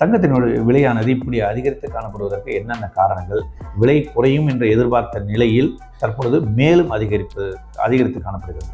தங்கத்தினுடைய விலையானது இப்படி அதிகரித்து காணப்படுவதற்கு என்னென்ன காரணங்கள்? விலை குறையும் என்று எதிர்பார்த்த நிலையில் தற்பொழுது மேலும் அதிகரிப்பு அதிகரித்து காணப்படுகிறது.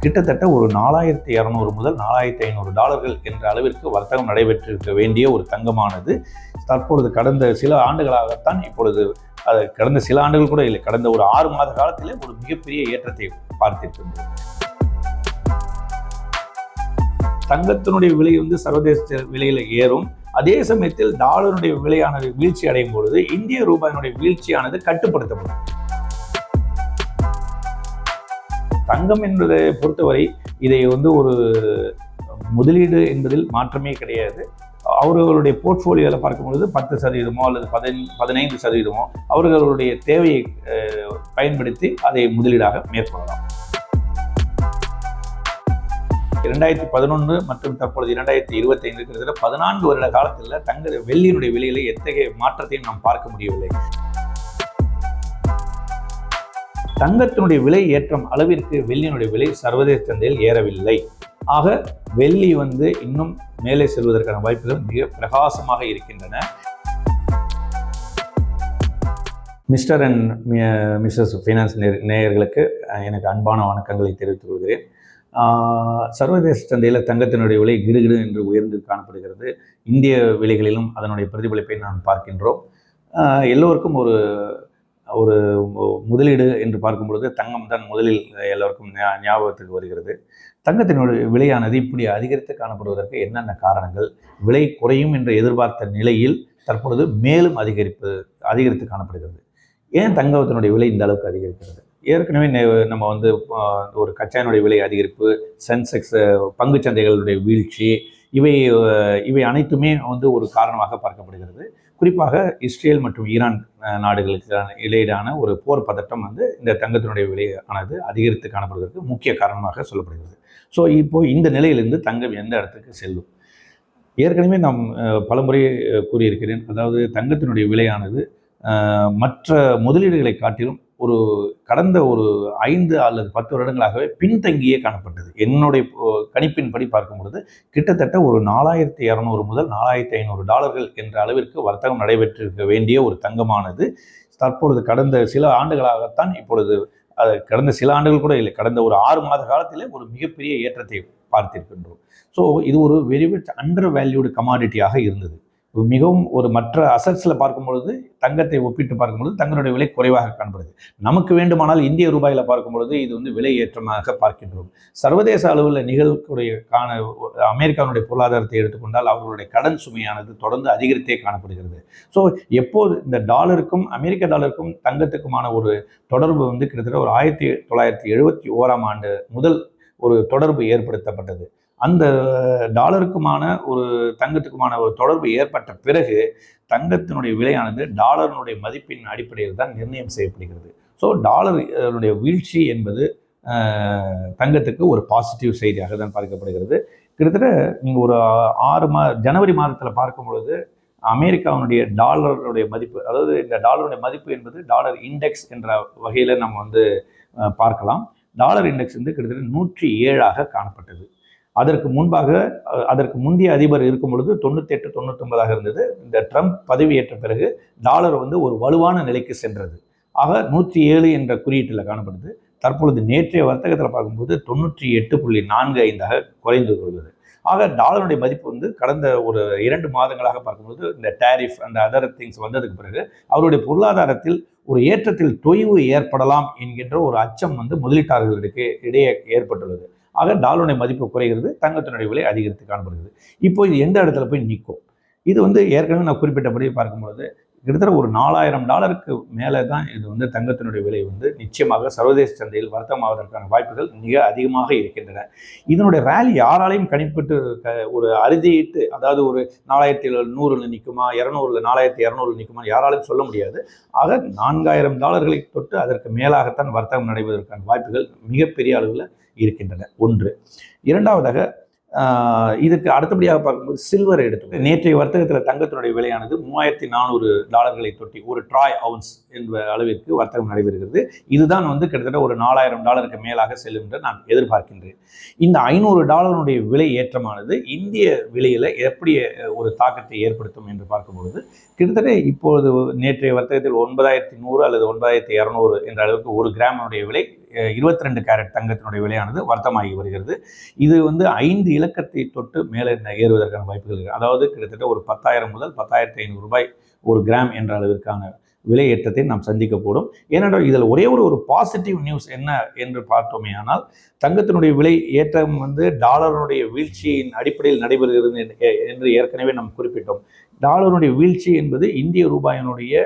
கிட்டத்தட்ட ஒரு நாலாயிரத்தி இரநூறு முதல் நாலாயிரத்தி ஐநூறு டாலர்கள் என்ற அளவிற்கு வர்த்தகம் நடைபெற்றிருக்க வேண்டிய ஒரு தங்கமானது. தற்பொழுது கடந்த சில ஆண்டுகளாகத்தான் இப்பொழுது அது கடந்த சில ஆண்டுகள் கூட இல்லை கடந்த ஒரு ஆறு மாத காலத்திலே ஒரு மிகப்பெரிய ஏற்றத்தை பார்த்திருக்கின்றது தங்கத்தினுடைய விலை வந்து சர்வதேச விலையில் ஏறும். அதே சமயத்தில் டாலருடைய விலையானது வீழ்ச்சி அடையும் பொழுது இந்திய ரூபாயினுடைய வீழ்ச்சியானது கட்டுப்படுத்தப்படும். தங்கம் என்பதை பொறுத்தவரை இதை வந்து ஒரு முதலீடு என்பதில் மாற்றமே கிடையாது. அவர்களுடைய போர்ட்ஃபோலியோவில் பார்க்கும்பொழுது பத்து சதவீதமோ அல்லது பதின் பதினைந்து சதவீதமோ அவர்களுடைய தேவையை பயன்படுத்தி அதை முதலீடாக மேற்கொள்ளலாம். இரண்டாயிரத்தி பதினொன்று மற்றும் தற்பொழுது இரண்டாயிரத்தி இருபத்தி ஐந்து இருக்கிறதுல பதினான்கு வருட காலத்தில் தங்க வெள்ளியினுடைய விலையில எத்தகைய மாற்றத்தையும் நாம் பார்க்க முடியவில்லை. தங்கத்தினுடைய விலை ஏற்றம் அளவிற்கு வெள்ளியினுடைய விலை சர்வதேச சந்தையில் ஏறவில்லை. ஆக வெள்ளி வந்து இன்னும் மேலே செல்வதற்கான வாய்ப்புகள் மிக பிரகாசமாக இருக்கின்றன. மிஸ்டர் அண்ட் மிஸ்ஸஸ் ஃபைனான்ஸ் நேயர்களுக்கு எனக்கு அன்பான வணக்கங்களை தெரிவித்துக் கொள்கிறேன். சர்வதேச சந்தையில் தங்கத்தினுடைய விலை கிடுகிடு என்று உயர்ந்து காணப்படுகிறது. இந்திய விலைகளிலும் அதனுடைய பிரதிபலிப்பை நாம் பார்க்கின்றோம். எல்லோருக்கும் ஒரு ஒரு முதலீடு என்று பார்க்கும் பொழுது தங்கம் தான் முதலில் எல்லோருக்கும் ஞாபகத்துக்கு வருகிறது. தங்கத்தினுடைய விலையானது இப்படி அதிகரித்து காணப்படுவதற்கு என்னென்ன காரணங்கள்? விலை குறையும் என்று எதிர்பார்த்த நிலையில் தற்பொழுது மேலும் அதிகரிப்பு அதிகரித்து காணப்படுகிறது. ஏன் தங்கத்தினுடைய விலை இந்த அளவுக்கு அதிகரிக்கிறது? ஏற்கனவே நம்ம வந்து ஒரு கச்சாயினுடைய விலை அதிகரிப்பு சென்செக்ஸ் பங்குச் சந்தைகளுடைய வீழ்ச்சி இவை இவை அனைத்துமே வந்து ஒரு காரணமாக பார்க்கப்படுகிறது. குறிப்பாக இஸ்ரேல் மற்றும் ஈரான் நாடுகளுக்கு இடையிலான ஒரு போர் பதட்டம் வந்து இந்த தங்கத்தினுடைய விலையானது அதிகரித்து காணப்படுவதற்கு முக்கிய காரணமாக சொல்லப்படுகிறது. ஸோ இப்போ இந்த நிலையிலிருந்து தங்கம் எந்த இடத்துக்கு செல்லும்? ஏற்கனவே நாம் பலமுறை கூறியிருக்கிறேன். அதாவது தங்கத்தினுடைய விலையானது மற்ற முதலீடுகளை காட்டிலும் ஒரு கடந்த ஒரு ஐந்து அல்லது பத்து வருடங்களாகவே பின்தங்கியே காணப்பட்டது. என்னுடைய கணிப்பின்படி பார்க்கும் பொழுது கிட்டத்தட்ட ஒரு நாலாயிரத்தி இரநூறு முதல் நாலாயிரத்தி ஐநூறு டாலர்கள் என்ற அளவிற்கு வர்த்தகம் நடைபெற்றிருக்க வேண்டிய ஒரு தங்கமானது. தற்பொழுது கடந்த சில ஆண்டுகளாகத்தான் இப்பொழுது அது கடந்த சில ஆண்டுகள் கூட இல்லை கடந்த ஒரு ஆறு மாத காலத்திலே ஒரு மிகப்பெரிய ஏற்றத்தை பார்த்திருக்கின்றோம். ஸோ இது ஒரு வெரி மச் அண்டர் வேல்யூடு கமாடிட்டியாக இருந்தது. மிகவும் ஒரு மற்ற அசட்ஸில் பார்க்கும் பொழுது தங்கத்தை ஒப்பிட்டு பார்க்கும்பொழுது தங்களுடைய விலை குறைவாக காணப்படுது. நமக்கு வேண்டுமானால் இந்திய ரூபாயில் பார்க்கும் பொழுது இது வந்து விலை ஏற்றமாக பார்க்கின்றோம். சர்வதேச அளவில் நிகழக்கூடிய காண அமெரிக்காவுடைய பொருளாதாரத்தை எடுத்துக்கொண்டால் அவர்களுடைய கடன் சுமையானது தொடர்ந்து அதிகரித்தே காணப்படுகிறது. ஸோ எப்போது இந்த டாலருக்கும் அமெரிக்க டாலருக்கும் தங்கத்துக்குமான ஒரு தொடர்பு வந்து கிட்டத்தட்ட ஒரு ஆயிரத்தி தொள்ளாயிரத்தி எழுபத்தி ஓராம் ஆண்டு முதல் ஒரு தொடர்பு ஏற்படுத்தப்பட்டது. அந்த டாலருக்குமான ஒரு தங்கத்துக்குமான ஒரு தொடர்பு ஏற்பட்ட பிறகு தங்கத்தினுடைய விலையானது டாலரினுடைய மதிப்பின் அடிப்படையில் தான் நிர்ணயம் செய்யப்படுகிறது. ஸோ டாலருடைய வீழ்ச்சி என்பது தங்கத்துக்கு ஒரு பாசிட்டிவ் செய்தியாக தான் பார்க்கப்படுகிறது. கிட்டத்தட்ட நீங்கள் ஒரு ஆறு மா ஜனவரி மாதத்தில் பார்க்கும் பொழுது அமெரிக்காவினுடைய டாலருடைய மதிப்பு அதாவது இந்த டாலருடைய மதிப்பு என்பது டாலர் இண்டெக்ஸ் என்ற வகையில் நம்ம வந்து பார்க்கலாம். டாலர் இண்டெக்ஸ் வந்து கிட்டத்தட்ட நூற்றி ஏழாக காணப்பட்டது. அதற்கு முன்பாக அதற்கு முந்தைய அதிபர் இருக்கும் பொழுது தொண்ணூற்றி எட்டு தொண்ணூத்தொன்பதாக இருந்தது. இந்த ட்ரம்ப் பதவியேற்ற பிறகு டாலர் வந்து ஒரு வலுவான நிலைக்கு சென்றது. ஆக நூற்றி ஏழு என்ற குறியீட்டில் காணப்படுது. தற்பொழுது நேற்றைய வர்த்தகத்தில் பார்க்கும்போது தொண்ணூற்றி எட்டு புள்ளி நான்கு ஐந்தாக குறைந்து வருகிறது ஆக டாலருடைய மதிப்பு வந்து கடந்த ஒரு இரண்டு மாதங்களாக பார்க்கும்போது இந்த டேரிஃப் அந்த அதர் திங்ஸ் வந்ததுக்கு பிறகு அவருடைய பொருளாதாரத்தில் ஒரு ஏற்றத்தில் தொய்வு ஏற்படலாம் என்கின்ற ஒரு அச்சம் வந்து முதலீட்டாளர்களுக்கு இடையே ஏற்பட்டுள்ளது. ஆக டாலருடைய மதிப்பு குறைகிறது தங்கத்தினுடைய விலை அதிகரித்து காணப்படுகிறது. இப்போ இது எந்த இடத்துல போய் நிற்கும்? இது வந்து ஏற்கனவே நான் குறிப்பிட்டபடி பார்க்கும்பொழுது கிட்டத்தட்ட ஒரு நாலாயிரம் டாலருக்கு மேலே தான் இது வந்து தங்கத்தினுடைய விலை வந்து நிச்சயமாக சர்வதேச சந்தையில் வர்த்தகமாவதற்கான வாய்ப்புகள் மிக அதிகமாக இருக்கின்றன. இதனுடைய ரேலி யாராலையும் கணிப்பிட்டு க- ஒரு அறுதியிட்டு அதாவது ஒரு நாலாயிரத்தி நூறில் நிற்குமா இரநூறுல நாலாயிரத்தி இரநூறுல நிற்குமா யாராலையும் சொல்ல முடியாது. ஆக நான்காயிரம் டாலர்களை தொட்டு அதற்கு மேலாகத்தான் வர்த்தகம் நடைபெறுவதற்கான வாய்ப்புகள் மிகப்பெரிய அளவில் இருக்கின்றன. ஒன்று. இரண்டாவதாக இதுக்கு அடுத்தபடியாக பார்க்கும்போது சில்வர் எடுத்து நேற்றைய வர்த்தகத்தில் தங்கத்தினுடைய விலையானது மூவாயிரத்தி நானூறு டாலர்களை தொட்டி ஒரு ட்ராய் அவுன்ஸ் என்ற அளவிற்கு வர்த்தகம் நடைபெறுகிறது. இதுதான் வந்து கிட்டத்தட்ட ஒரு நாலாயிரம் டாலருக்கு மேலாக செல்லும் என்று நான் எதிர்பார்க்கின்றேன். இந்த ஐநூறு டாலருடைய விலை ஏற்றமானது இந்திய விலையில் எப்படி ஒரு தாக்கத்தை ஏற்படுத்தும் என்று பார்க்கும்பொழுது கிட்டத்தட்ட இப்பொழுது நேற்றைய வர்த்தகத்தில் ஒன்பதாயிரத்தி நூறு அல்லது ஒன்பதாயிரத்தி இரநூறு என்ற அளவுக்கு ஒரு கிராமனுடைய விலை இருபத்தி ரெண்டு கேரட் தங்கத்தினுடைய விலையானது வர்த்தமாகி வருகிறது. இது வந்து ஐந்து இலக்கத்தை தொட்டு மேலே ஏறுவதற்கான வாய்ப்புகள் இருக்குது அதாவது கிட்டத்தட்ட ஒரு பத்தாயிரம் முதல் பத்தாயிரத்தி ஐநூறு ரூபாய் ஒரு கிராம் என்ற அளவிற்கான விலை ஏற்றத்தை நாம் சந்திக்க போடும் ஏனென்றால் இதில் ஒரே ஒரு ஒரு பாசிட்டிவ் நியூஸ் என்ன என்று பார்த்தோமே ஆனால் தங்கத்தினுடைய விலை ஏற்றம் வந்து டாலருடைய வீழ்ச்சியின் அடிப்படையில் நடைபெறுகிறது என்று- என்று ஏற்கனவே நாம் குறிப்பிட்டோம். டாலருடைய வீழ்ச்சி என்பது இந்திய ரூபாயினுடைய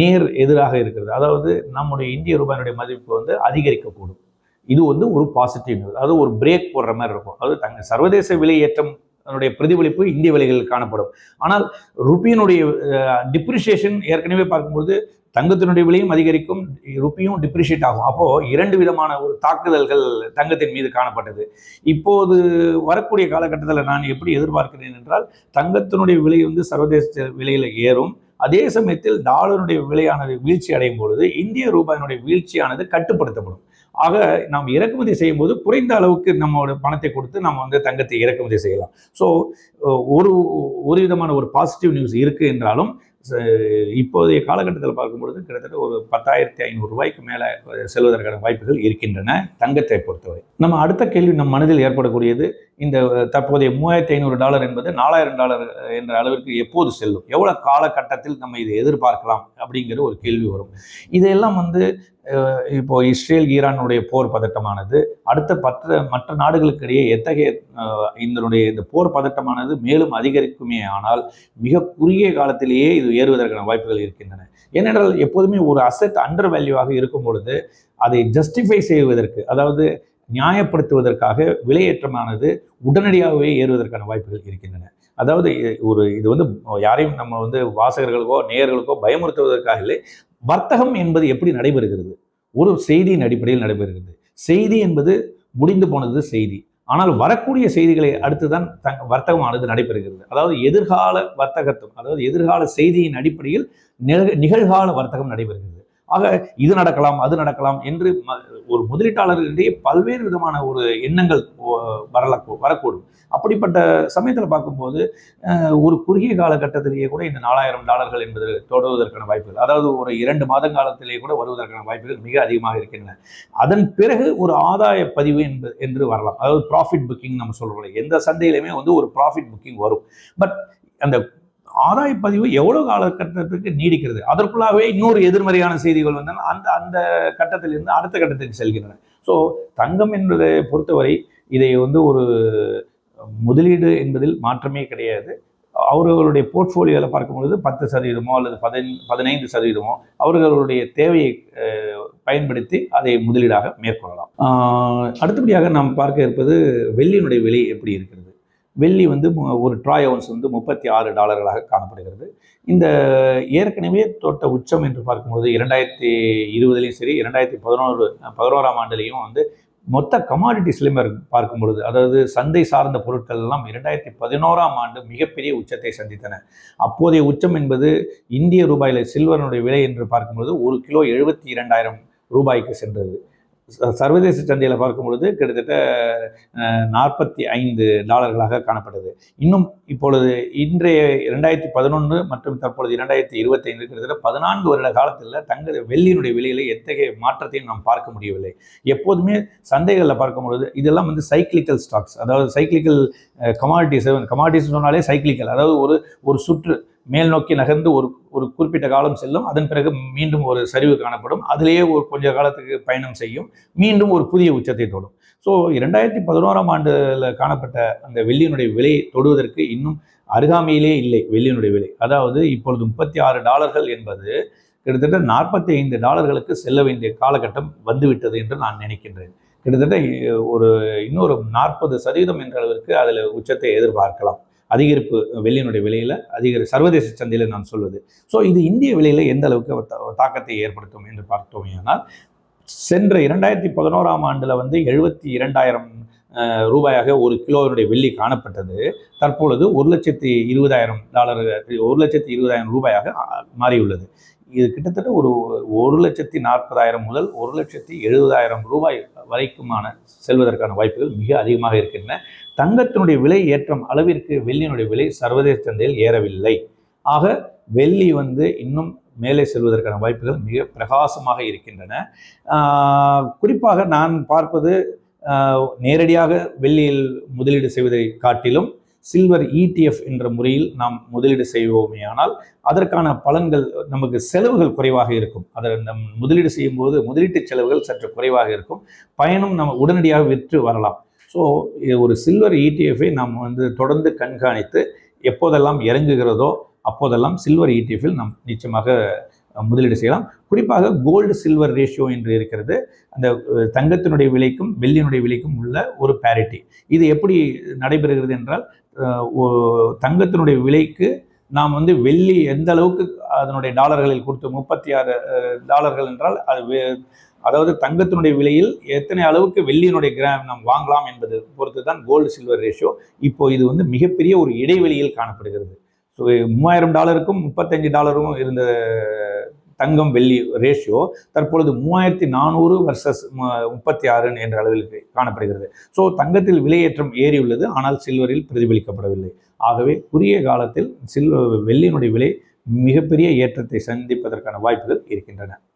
நேர் எதிராக இருக்கிறது. அதாவது நம்முடைய இந்திய ரூபாயினுடைய மதிப்பு வந்து அதிகரிக்கக்கூடும். இது வந்து ஒரு பாசிட்டிவ் நியூஸ் அதாவது ஒரு பிரேக் போடுற மாதிரி இருக்கும். அதாவது தங்க சர்வதேச விலை ஏற்றம் அதனுடைய பிரதிபலிப்பு இந்திய விலைகளில் காணப்படும். ஆனால் ருப்பியினுடைய டிப்ரிஷியேஷன் ஏற்கனவே பார்க்கும்போது தங்கத்தினுடைய விலையும் அதிகரிக்கும் ருப்பியும் டிப்ரிஷியேட் ஆகும். அப்போது இரண்டு விதமான ஒரு தாக்குதல்கள் தங்கத்தின் மீது காணப்பட்டது. இப்போது வரக்கூடிய காலகட்டத்தில் நான் எப்படி எதிர்பார்க்கிறேன் என்றால் தங்கத்தினுடைய விலை வந்து சர்வதேச விலையில் ஏறும். அதே சமயத்தில் டாலருடைய விலையானது வீழ்ச்சி அடையும் பொழுது இந்திய ரூபாயினுடைய வீழ்ச்சியானது கட்டுப்படுத்தப்படும். ஆக நாம் இறக்குமதி செய்யும் போது குறைந்த அளவுக்கு நம்மளோட பணத்தை கொடுத்து நம்ம வந்து தங்கத்தை இறக்குமதி செய்யலாம். ஸோ ஒரு ஒரு விதமான ஒரு பாசிட்டிவ் நியூஸ் இருக்குது என்றாலும் இப்போதைய காலகட்டத்தில் பார்க்கும்பொழுது கிட்டத்தட்ட ஒரு பத்தாயிரத்தி ஐநூறு ரூபாய்க்கு மேலே செல்வதற்கான வாய்ப்புகள் இருக்கின்றன தங்கத்தை பொறுத்தவரை. நம்ம அடுத்த கேள்வி நம் மனதில் ஏற்படக்கூடியது இந்த தற்போதைய மூவாயிரத்தி ஐநூறு டாலர் என்பது நாலாயிரம் டாலர் என்ற அளவிற்கு எப்போது செல்லும்? எவ்வளோ காலகட்டத்தில் நம்ம இதை எதிர்பார்க்கலாம்? அப்படிங்கிற ஒரு கேள்வி வரும். இதையெல்லாம் வந்து இப்போ இஸ்ரேல் ஈரானுடைய போர் பதட்டமானது. அடுத்த பற்ற மற்ற நாடுகளுக்கு இடையே எத்தகைய இதனுடைய இந்த போர் பதட்டமானது மேலும் அதிகரிக்குமே ஆனால் மிக குறுகிய காலத்திலேயே இது ஏறுவதற்கான வாய்ப்புகள் இருக்கின்றன. ஏனென்றால் எப்போதுமே ஒரு அசெட் அண்டர் வேல்யூவாக இருக்கும் பொழுது அதை ஜஸ்டிஃபை செய்வதற்கு அதாவது நியாயப்படுத்துவதற்காக விலையேற்றமானது உடனடியாகவே ஏறுவதற்கான வாய்ப்புகள் இருக்கின்றன. அதாவது ஒரு இது வந்து யாரையும் நம்ம வந்து வாசகர்களுக்கோ நேயர்களுக்கோ பயமுறுத்துவதற்காக இல்லை. வர்த்தகம் என்பது எப்படி நடைபெறுகிறது? ஒரு செய்தியின் அடிப்படையில் நடைபெறுகிறது. செய்தி என்பது முடிந்து போனது செய்தி. ஆனால் வரக்கூடிய செய்திகளை அடுத்து தான் த வர்த்தகமானது நடைபெறுகிறது. அதாவது எதிர்கால வர்த்தகத்தும் அதாவது எதிர்கால செய்தியின் அடிப்படையில் நிக- நிகழ்கால வர்த்தகம் நடைபெறுகிறது. ஆக இது நடக்கலாம் அது நடக்கலாம் என்று ம- ஒரு முதலீட்டாளர்களிடையே பல்வேறு விதமான ஒரு எண்ணங்கள் வரல வரக்கூடும். அப்படிப்பட்ட சமயத்தில் பார்க்கும்போது ஒரு குறுகிய காலகட்டத்திலேயே கூட இந்த நாலாயிரம் டாலர்கள் என்பது தொடர்வதற்கான வாய்ப்புகள் அதாவது ஒரு இரண்டு மாத காலத்திலேயே கூட வருவதற்கான வாய்ப்புகள் மிக அதிகமாக இருக்கின்றன. அதன் பிறகு ஒரு ஆதாய பதிவு என்பது என்று வரலாம். அதாவது ப்ராஃபிட் புக்கிங் நம்ம சொல்கிறோம் எந்த சந்தையிலுமே வந்து ஒரு ப்ராஃபிட் புக்கிங் வரும். பட் அந்த ஆதாய பதிவு எவ்வளோ காலகட்டத்திற்கு நீடிக்கிறது? அதற்குள்ளாகவே இன்னொரு எதிர்மறையான செய்திகள் வந்தால் அந்த அந்த கட்டத்திலிருந்து அடுத்த கட்டத்துக்கு செல்கின்றன. ஸோ தங்கம் என்பதை பொறுத்தவரை இதை வந்து ஒரு முதலீடு என்பதில் மாற்றமே கிடையாது. அவர்களுடைய போர்ட்ஃபோலியோவில் பார்க்கும்பொழுது பத்து சதவீதமோ அல்லது பதின் பதினைந்து சதவீதமோ அவர்களுடைய தேவையை பயன்படுத்தி அதை முதலீடாக மேற்கொள்ளலாம். அடுத்தபடியாக நாம் பார்க்க இருப்பது வெள்ளியினுடைய விலை எப்படி இருக்கிறது? வெள்ளி வந்து ஒரு ட்ராய் அவுன்ஸ் வந்து முப்பத்தி ஆறு டாலர்களாக காணப்படுகிறது. இந்த ஏற்கனவே தோட்ட உச்சம் என்று பார்க்கும்போது இரண்டாயிரத்தி இருபதுலேயும் சரி இரண்டாயிரத்தி பதினோரு பதினோராம் ஆண்டுலேயும் வந்து மொத்த கமாடிட்டிஸ்லையும் பார்க்கும் பொழுது அதாவது சந்தை சார்ந்த பொருட்கள் எல்லாம் இரண்டாயிரத்தி பதினோராம் ஆண்டு மிகப்பெரிய உச்சத்தை சந்தித்தன. அப்போதைய உச்சம் என்பது இந்திய ரூபாயில் சில்வரனுடைய விலை என்று பார்க்கும்பொழுது ஒரு கிலோ எழுபத்தி இரண்டாயிரம் ரூபாய்க்கு சென்றது. சர்வதேச சந்தையில் பார்க்கும் பொழுது கிட்டத்தட்ட நாற்பத்தி ஐந்து டாலர்களாக காணப்பட்டது. இன்னும் இப்பொழுது இன்றைய இரண்டாயிரத்தி பதினொன்று மற்றும் தற்பொழுது இரண்டாயிரத்தி இருபத்தைந்து கிட்டத்தட்ட பதினான்கு வருட காலத்தில் தங்க வெள்ளியினுடைய விலையில் எத்தகைய மாற்றத்தையும் நாம் பார்க்க முடியவில்லை. எப்போதுமே சந்தைகளில் பார்க்கும் பொழுது இதெல்லாம் வந்து சைக்கிளிக்கல் ஸ்டாக்ஸ் அதாவது சைக்கிளிக்கல் கமாடிட்டிஸ் கமாடிட்டிஸ் சொன்னாலே சைக்கிளிக்கல் அதாவது ஒரு ஒரு சுற்று மேல் நோக்கி நகர்ந்து ஒரு ஒரு குறிப்பிட்ட காலம் செல்லும். அதன் பிறகு மீண்டும் ஒரு சரிவு காணப்படும். அதிலேயே ஒரு கொஞ்ச காலத்துக்கு பயணம் செய்யும். மீண்டும் ஒரு புதிய உச்சத்தை தொடும். ஸோ இரண்டாயிரத்தி பதினோராம் ஆண்டில் காணப்பட்ட அந்த வெள்ளியினுடைய விலை தொடுவதற்கு இன்னும் அருகாமையிலே இல்லை வெள்ளியினுடைய விலை. அதாவது இப்பொழுது முப்பத்தி ஆறு டாலர்கள் என்பது கிட்டத்தட்ட நாற்பத்தி ஐந்து டாலர்களுக்கு செல்ல வேண்டிய காலகட்டம் வந்துவிட்டது என்று நான் நினைக்கின்றேன். கிட்டத்தட்ட ஒரு இன்னொரு நாற்பது சதவீதம் என்ற அளவிற்கு அதில் உச்சத்தை எதிர்பார்க்கலாம். அதிகரிப்பு வெள்ளியினுடைய விலையில் அதிகரி சர்வதேச சந்தையில் நான் சொல்வது. ஸோ இது இந்திய விலையில் எந்த அளவுக்கு தா- தாக்கத்தை ஏற்படுத்தும் என்று பார்த்தோமேயானால் சென்ற இரண்டாயிரத்தி பதினோராம் ஆண்டில் வந்து எழுபத்தி இரண்டாயிரம் ரூபாயாக ஒரு கிலோவினுடைய வெள்ளி காணப்பட்டது. தற்பொழுது ஒரு லட்சத்தி இருபதாயிரம் டாலர் ஒரு லட்சத்தி இருபதாயிரம் ரூபாயாக மாறியுள்ளது. இது கிட்டத்தட்ட ஒரு ஒரு லட்சத்தி நாற்பதாயிரம் முதல் ஒரு லட்சத்தி எழுபதாயிரம் ரூபாய் வரைக்குமான செல்வதற்கான வாய்ப்புகள் மிக அதிகமாக இருக்கின்றன. தங்கத்தினுடைய விலை ஏற்றம் அளவிற்கு வெள்ளியினுடைய விலை சர்வதேச சந்தையில் ஏறவில்லை. ஆக வெள்ளி வந்து இன்னும் மேலே செல்வதற்கான வாய்ப்புகள் மிக பிரகாசமாக இருக்கின்றன. குறிப்பாக நான் பார்ப்பது நேரடியாக வெள்ளியில் முதலீடு செய்வதை காட்டிலும் சில்வர் இடிஎஃப் என்ற முறையில் நாம் முதலீடு செய்வோமேயானால் அதற்கான பலன்கள் நமக்கு செலவுகள் குறைவாக இருக்கும். அதை நம் முதலீடு செய்யும்போது முதலீட்டு செலவுகள் சற்று குறைவாக இருக்கும். பயணம் நம்ம உடனடியாக விற்று வரலாம். ஸோ ஒரு சில்வர் இடிஎஃப்பை நாம் வந்து தொடர்ந்து கண்காணித்து எப்போதெல்லாம் இறங்குகிறதோ அப்போதெல்லாம் சில்வர் இடிஎஃப்பில் நாம் நிச்சயமாக முதலீடு செய்யலாம். குறிப்பாக கோல்டு சில்வர் ரேஷியோ என்று இருக்கிறது. அந்த தங்கத்தினுடைய விலைக்கும் வெள்ளியினுடைய விலைக்கும் உள்ள ஒரு பேரிட்டி இது எப்படி நடைபெறுகிறது என்றால் தங்கத்தினுடைய விலைக்கு நாம் வந்து வெள்ளி எந்த அளவுக்கு அதனுடைய டாலர்களில் கொடுத்து முப்பத்தி ஆறு டாலர்கள் என்றால் அது அதாவது தங்கத்தினுடைய விலையில் எத்தனை அளவுக்கு வெள்ளியினுடைய கிராம் நாம் வாங்கலாம் என்பது பொறுத்து தான் கோல்டு சில்வர் ரேஷியோ இப்போ இது வந்து மிகப்பெரிய ஒரு இடைவெளியில் காணப்படுகிறது. ஸோ மூவாயிரம் டாலருக்கும் முப்பத்தஞ்சு டாலரும் இருந்த தங்கம் வெள்ளி ரேஷியோ தற்பொழுது மூவாயிரத்தி நானூறு வர்சஸ் முப்பத்தி ஆறு என்ற அளவில் காணப்படுகிறது. ஸோ தங்கத்தில் விலையேற்றம் ஏறியுள்ளது. ஆனால் சில்வரில் பிரதிபலிக்கப்படவில்லை. ஆகவே குறுகிய காலத்தில் சில்வ வெள்ளியினுடைய விலை மிகப்பெரிய ஏற்றத்தை சந்திப்பதற்கான வாய்ப்புகள் இருக்கின்றன.